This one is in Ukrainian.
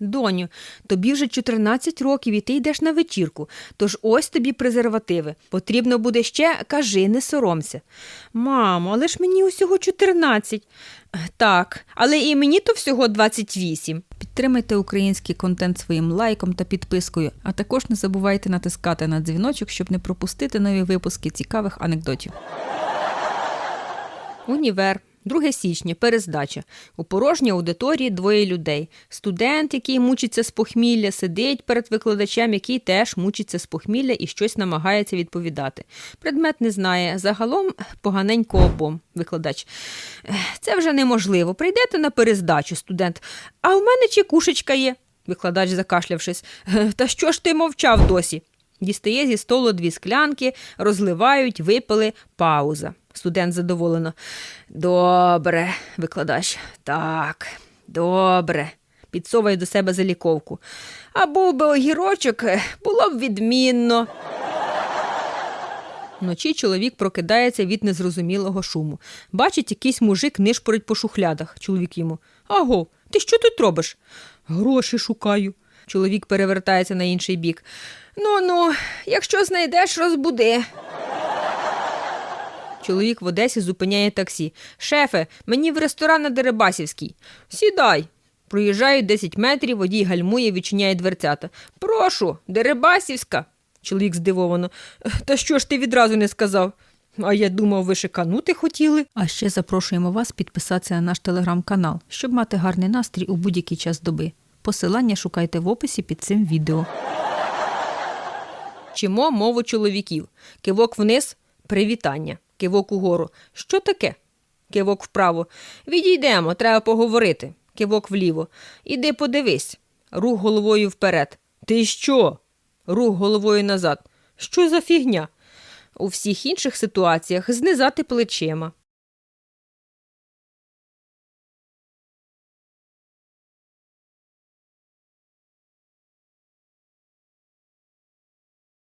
Доню, тобі вже 14 років і ти йдеш на вечірку, тож ось тобі презервативи. Потрібно буде ще, кажи, не соромся. Мамо, але ж мені усього 14. Так, але і мені то всього 28. Підтримайте український контент своїм лайком та підпискою, а також не забувайте натискати на дзвіночок, щоб не пропустити нові випуски цікавих анекдотів. Універ. 2 січня, перездача. У порожній аудиторії двоє людей. Студент, який мучиться з похмілля, сидить перед викладачем, який теж мучиться з похмілля і щось намагається відповідати. Предмет не знає. Загалом поганенько обом. Викладач. Це вже неможливо. Прийдете на перездачу, студент. А у мене чекушечка є. Викладач, закашлявшись. «Е, Та що ж ти мовчав досі? Дістає зі столу дві склянки, розливають, випили, пауза. Студент задоволено. Добре, викладач. Так, добре. Підсовує до себе заліковку. А був би огірочок, е, було б відмінно. Вночі чоловік прокидається від незрозумілого шуму. Бачить, якийсь мужик нишпорить по шухлядах. Чоловік йому. Аго, ти що тут робиш? Гроші шукаю. Чоловік перевертається на інший бік. Ну ну, якщо знайдеш, розбуди. Чоловік в Одесі зупиняє таксі. Шефе, мені в ресторан на Дерибасівській. Сідай. Проїжджають 10 метрів, водій гальмує, відчиняє дверцята. Прошу, Дерибасівська. Чоловік здивовано. Та що ж ти відразу не сказав? А я думав, ви шиканути хотіли. А ще запрошуємо вас підписатися на наш телеграм-канал, щоб мати гарний настрій у будь-який час доби. Посилання шукайте в описі під цим відео. Вчимо мову чоловіків. Кивок вниз привітання. Кивок угору. Що таке? Кивок вправо. Відійдемо, треба поговорити. Кивок вліво. Іди подивись. Рух головою вперед. Ти що? Рух головою назад. Що за фігня? У всіх інших ситуаціях знизати плечима.